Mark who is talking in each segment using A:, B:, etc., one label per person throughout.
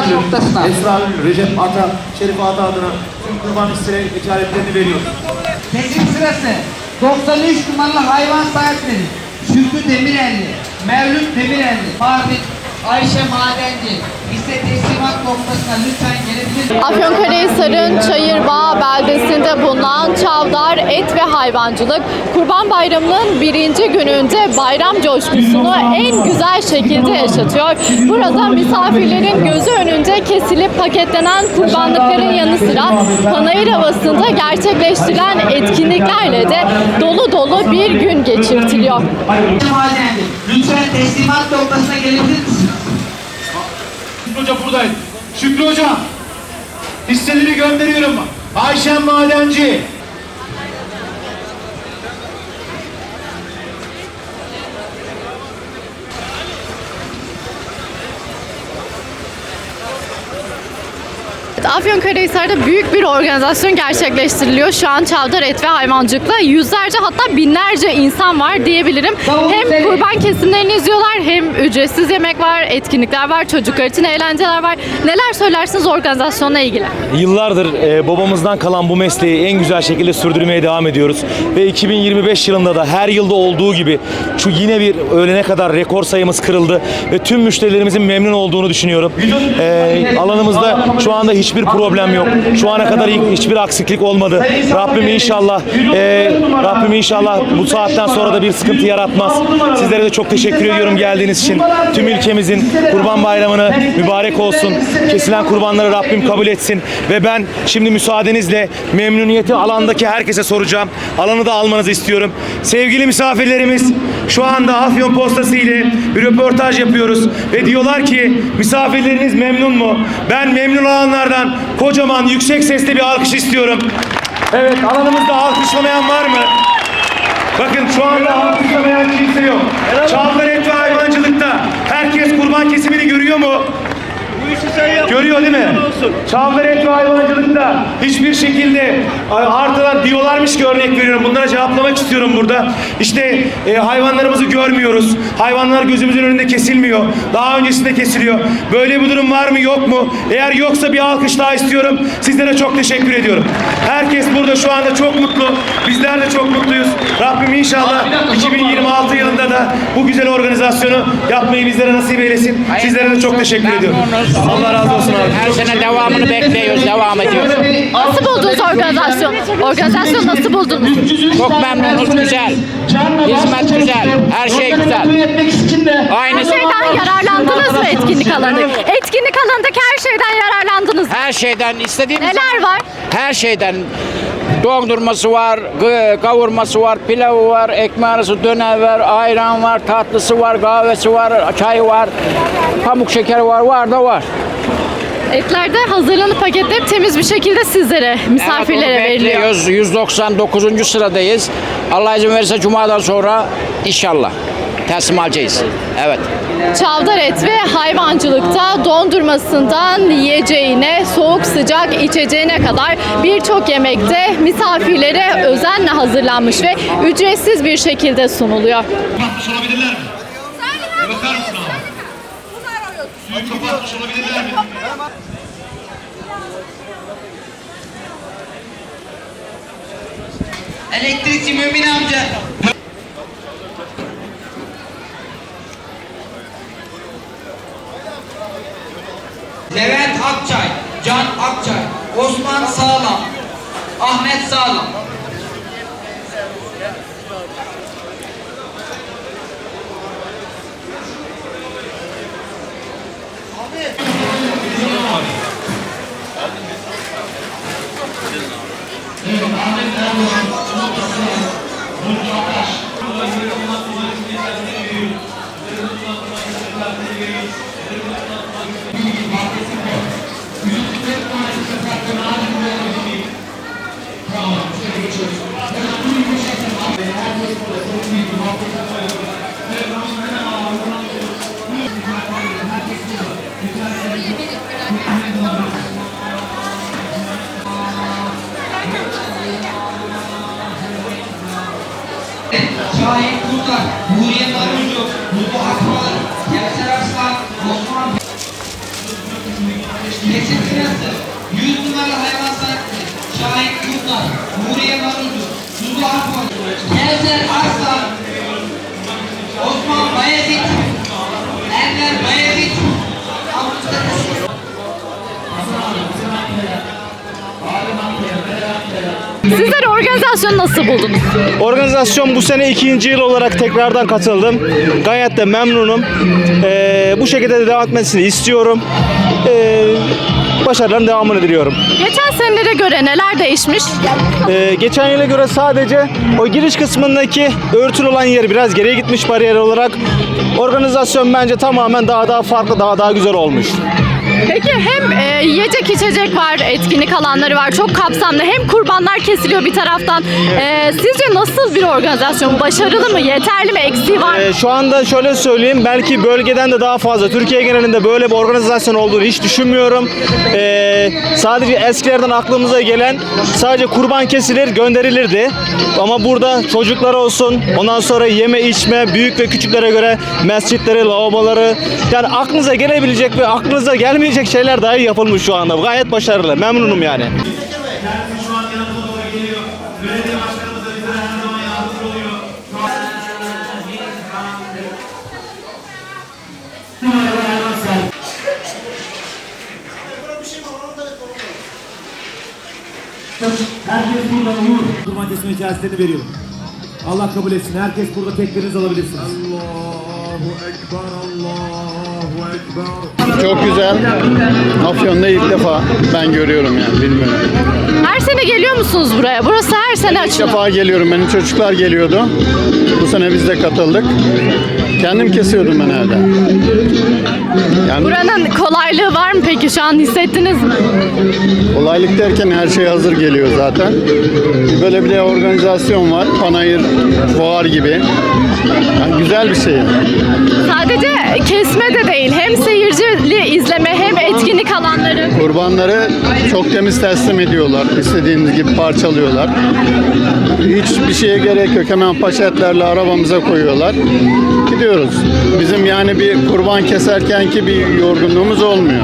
A: Müdürü
B: noktasına.
A: Esra Ünlü, Recep Ata, Şerif Ata adına tüm kurban hisseleri işaretlerini veriyor.
B: Teslim sırası 93 numaralı hayvan sahipleri Şükrü Demirelli, Mevlüt Demirelli, Mardin Ayşe Madenci hisse teslimat noktasına lütfen gelebilir
C: Afyonkarahisar'ın Çayırbağ beldesinde bulunan Çavdar Et ve Hayvancılık Kurban Bayramı'nın birinci gününde bayram coşkusunu en güzel şekilde yaşatıyor. Burada misafirlerin gözü önünde kesilip paketlenen kurbanlıkların yanı sıra panayır havasında gerçekleştirilen etkinliklerle de dolu dolu bir gün geçirtiliyor.
B: Lütfen teslimat noktasına gelebilir misiniz?
A: Şükrü Hoca buradaydı. Şükrü Hoca, hisseleri gönderiyorum. Ayşen Madenci.
C: Afyonkarahisar'da büyük bir organizasyon gerçekleştiriliyor. Şu an Çavdar Et ve Hayvancılık'la yüzlerce hatta binlerce insan var diyebilirim. Hem kurban kesimlerini izliyorlar hem ücretsiz yemek var, etkinlikler var, çocuklar için eğlenceler var. Neler söylersiniz organizasyonla ilgili?
D: Yıllardır e, babamızdan kalan bu mesleği en güzel şekilde sürdürmeye devam ediyoruz. Ve 2025 yılında da her yılda olduğu gibi şu yine bir öğlene kadar rekor sayımız kırıldı. Ve tüm müşterilerimizin memnun olduğunu düşünüyorum. E, alanımızda şu anda hiçbir problem yok. Şu ana kadar hiçbir aksilik olmadı. Rabbim inşallah e, Rabbim inşallah bu saatten sonra da bir sıkıntı yaratmaz. Sizlere de çok teşekkür ediyorum geldiğiniz için. Tüm ülkemizin Kurban Bayramı'nı mübarek olsun. Kesilen kurbanları Rabbim kabul etsin. Ve ben şimdi müsaadenizle memnuniyeti alandaki herkese soracağım. Alanı da almanızı istiyorum. Sevgili misafirlerimiz şu anda Afyon Postası ile bir röportaj yapıyoruz. Ve diyorlar ki misafirleriniz memnun mu? Ben memnun olanlardan kocaman yüksek sesle bir alkış istiyorum. Evet alanımızda alkışlamayan var mı? Bakın şu anda alkışlamayan kimse yok. Çağlar et ve hayvancılıkta herkes kurban kesimini görüyor mu? Görüyor değil mi? Çağlar et ve hayvancılıkta hiçbir şekilde artıdan diyorlarmış ki örnek veriyorum. Bunlara cevaplamak istiyorum burada. İşte e, hayvanlarımızı görmüyoruz. Hayvanlar gözümüzün önünde kesilmiyor. Daha öncesinde kesiliyor. Böyle bir durum var mı yok mu? Eğer yoksa bir alkış daha istiyorum. Sizlere çok teşekkür ediyorum. Herkes burada şu anda çok mutlu. Bizler de çok mutluyuz. Rabbim inşallah 2026 yılında da bu güzel organizasyonu yapmayı bizlere nasip eylesin. Sizlere de çok teşekkür ediyorum. Allah razı olsun abi.
E: Her sene devamını bekliyoruz, devam ediyoruz.
C: Nasıl buldunuz organizasyon? Organizasyon nasıl buldunuz?
E: Çok memnunuz, güzel. Hizmet güzel, her şey güzel.
C: Her
E: Aynı
C: şeyden yararlandınız mı etkinlik alanı? Etkinlik alanındaki her şeyden yararlandınız
E: her şeyden istediğimiz
C: Neler var?
E: her şeyden dondurması var, gı- kavurması var, pilavı var, ekmeği arası döner var, ayran var, tatlısı var, kahvesi var, çay var, pamuk şekeri var, var da var.
C: Etler de hazırlanıp paketlenip temiz bir şekilde sizlere, misafirlere
E: Evet, onu
C: veriliyor.
E: bekliyoruz. 199. sıradayız. Allah izin verirse Cuma'dan sonra inşallah teslim alacağız. Evet.
C: Çavdar et ve hayvancılıkta dondurmasından yiyeceğine, soğuk sıcak içeceğine kadar birçok yemekte misafirlere özenle hazırlanmış ve ücretsiz bir şekilde sunuluyor.
A: Kapatmış olabilirler mi? Bir bakar mısın abi? Suyu kapatmış olabilirler mi?
B: Elektrikçi Mümin amca Levent Akçay, Can Akçay, Osman Sağlam, Ahmet Sağlam. Sırası. 100 numaralı hayvan sahipleri. Şahit Yurtlar. Nuriye Marulcu. Dudu Akman. Kevser Arslan. Osman Bayezid. Ender Bayezid.
C: Sizler organizasyonu nasıl buldunuz?
F: Organizasyon bu sene ikinci yıl olarak tekrardan katıldım. Gayet de memnunum. Ee, bu şekilde de devam etmesini istiyorum. Ee, başarıların devamını diliyorum.
C: Geçen senelere göre neler değişmiş?
F: Ee, geçen yıla göre sadece o giriş kısmındaki örtülü olan yer biraz geriye gitmiş bariyer olarak. Organizasyon bence tamamen daha daha farklı, daha daha güzel olmuş.
C: Peki hem e, yiyecek içecek var, etkinlik alanları var, çok kapsamlı. Hem kurbanlar kesiliyor bir taraftan. E, sizce nasıl bir organizasyon? Başarılı mı, yeterli mi, eksiği var mı?
F: Ee, şu anda şöyle söyleyeyim, belki bölgeden de daha fazla, Türkiye genelinde böyle bir organizasyon olduğunu hiç düşünmüyorum. Ee, sadece eskilerden aklımıza gelen sadece kurban kesilir, gönderilirdi. Ama burada çocuklar olsun, ondan sonra yeme içme, büyük ve küçüklere göre mescitleri, lavaboları, yani aklınıza gelebilecek ve aklınıza gelmeyecek şeyler dahi yapılmış şu anda. Gayet başarılı, memnunum yani.
A: Şu an yanımıza doğru geliyor. Belediye başkanımız da bize her zaman yardımcı oluyor.
G: Herkes burada uyur. Kurban kesme icazelerini veriyorum. Allah kabul etsin. Herkes burada teklerinizi alabilirsiniz. Ekber.
H: Çok güzel. Afyon'da ilk defa ben görüyorum yani bilmiyorum.
C: Her sene geliyor musunuz buraya? Burası her sene
H: İlk
C: açılıyor.
H: defa geliyorum. Benim çocuklar geliyordu. Bu sene biz de katıldık. Kendim kesiyordum ben evde. Yani
C: Buranın kolaylığı var mı peki? Şu an hissettiniz mi?
H: kolaylık derken her şey hazır geliyor zaten. Böyle bir organizasyon var. Panayır, fuar gibi. Yani güzel bir şey.
C: Sadece kesme de değil. Hem seyircili izleme hem etkinlik alanları.
H: Kurbanları çok temiz teslim ediyorlar. İstediğimiz gibi parçalıyorlar. Hiçbir şeye gerek yok. Hemen paşetlerle arabamıza koyuyorlar. Gidiyoruz. Bizim yani bir kurban keserkenki bir yorgunluğumuz olmuyor.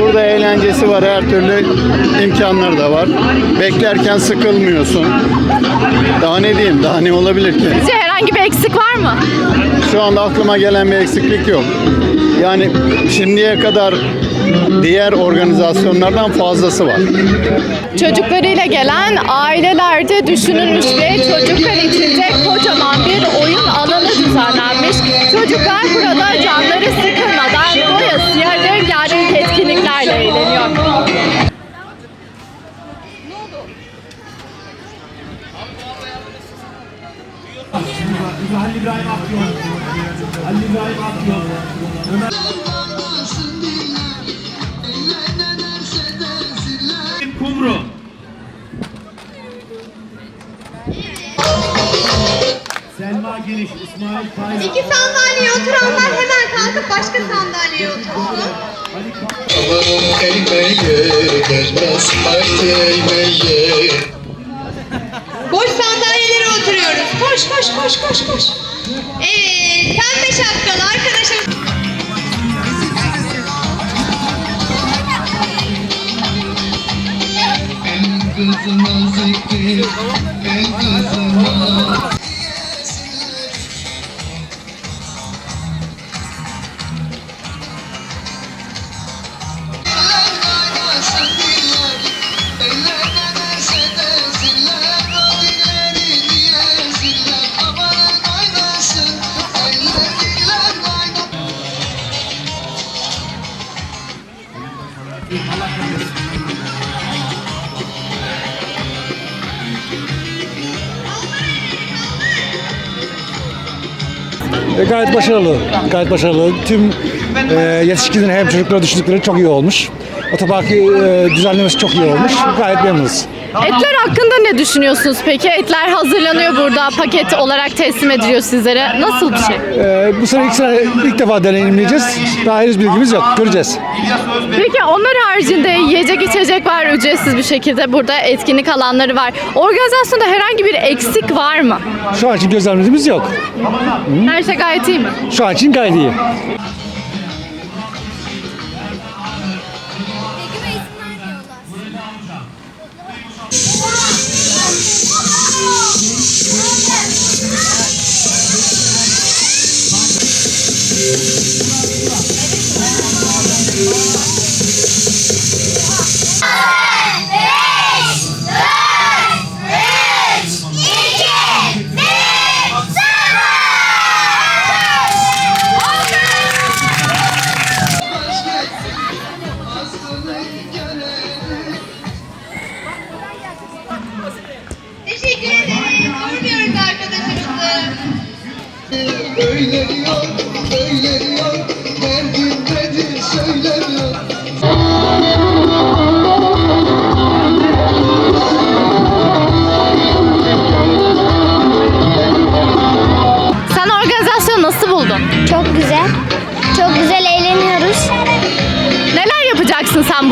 H: Burada eğlencesi var. Her türlü imkanları da var. Beklerken sıkılmıyorsun. Daha ne diyeyim? Daha ne olabilir ki?
C: Sizce herhangi bir eksik var mı?
H: Şu anda aklıma gelen bir eksiklik yok. Yani şimdiye kadar diğer organizasyonlardan fazlası var.
C: Çocuklarıyla gelen ailelerde düşünülmüş ve çocuklar için de kocaman bir oyun alanı düzenlenmiş. Çocuklar burada canları sıkılmadan doyasıya rengarenk etkinliklerle eğleniyor.
G: Halil İbrahim Akyon. Halil İbrahim Akyon.
A: Kumru.
G: Selma Geniş, İsmail Taylan.
I: İki sandalyeye oturanlar hemen kalkıp başka sandalyeye otursun. Boş sandalyelere oturuyoruz. Koş koş koş koş koş. Evet, pembe şapkalı arkadaşım.
J: E, gayet başarılı. Gayet başarılı. Tüm e, yetişkinlerin hem çocuklara düşündükleri çok iyi olmuş. Otoparkı e, düzenlemesi çok iyi olmuş. Gayet memnunuz.
C: Etler hakkında ne düşünüyorsunuz peki? Etler hazırlanıyor burada, paket olarak teslim ediliyor sizlere. Nasıl bir şey?
J: E, bu sene ilk, sene, ilk defa deneyimleyeceğiz. Daha henüz bilgimiz yok. Göreceğiz.
C: Peki onlar haricinde yiyecek içecek var ücretsiz bir şekilde burada etkinlik alanları var. Organizasyonda herhangi bir eksik var mı?
J: Şu an için gözlemlediğimiz yok.
C: Her şey gayet iyi mi?
J: Şu an için gayet iyi.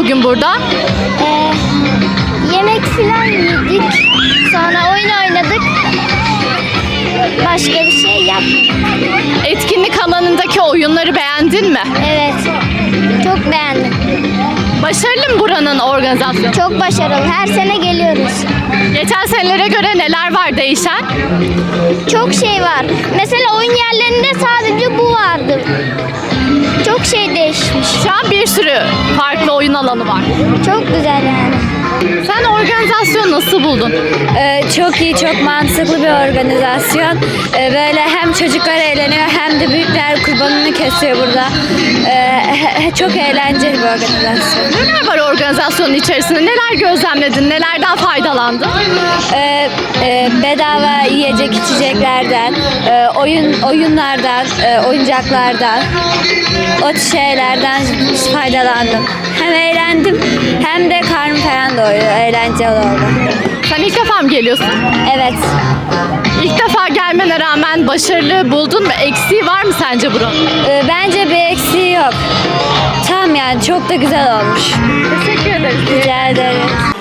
C: Bugün burada?
K: Ee, yemek filan yedik. Sonra oyun oynadık. Başka bir şey yapmadık.
C: Etkinlik alanındaki oyunları beğendin mi?
K: Evet. Çok beğendim.
C: Başarılı mı buranın organizasyonu?
K: Çok başarılı. Her sene geliyoruz.
C: Geçen senelere göre neler var değişen?
K: Çok şey var. Mesela oyun yerlerinde sadece bu vardı. Çok şey değişmiş.
C: Şu an bir sürü farklı oyun alanı var.
K: Çok güzel yani.
C: Sen organizasyonu nasıl buldun?
L: Ee, çok iyi, çok mantıklı bir organizasyon. Ee, böyle hem çocuklar eğleniyor hem de büyükler kurbanını kesiyor burada. Ee, çok eğlenceli bir organizasyon.
C: Neler var organizasyonun içerisinde? Neler gözlemledin? Nelerden faydalandın?
L: Ee, e, bedava yiyecek içeceklerden, e, oyun oyunlardan, e, oyuncaklardan, o şeylerden faydalandım. Hem eğlendim hem de karnım falan doydu. Eğlenceli oldu.
C: Sen ilk defa mı geliyorsun?
L: Evet.
C: İlk defa gelmene rağmen başarılı buldun mu? Eksiği var mı sence buranın?
L: Ee, bence bir eksiği yok. Tam yani çok da güzel olmuş.
C: Teşekkür ederiz.
L: Rica ederim.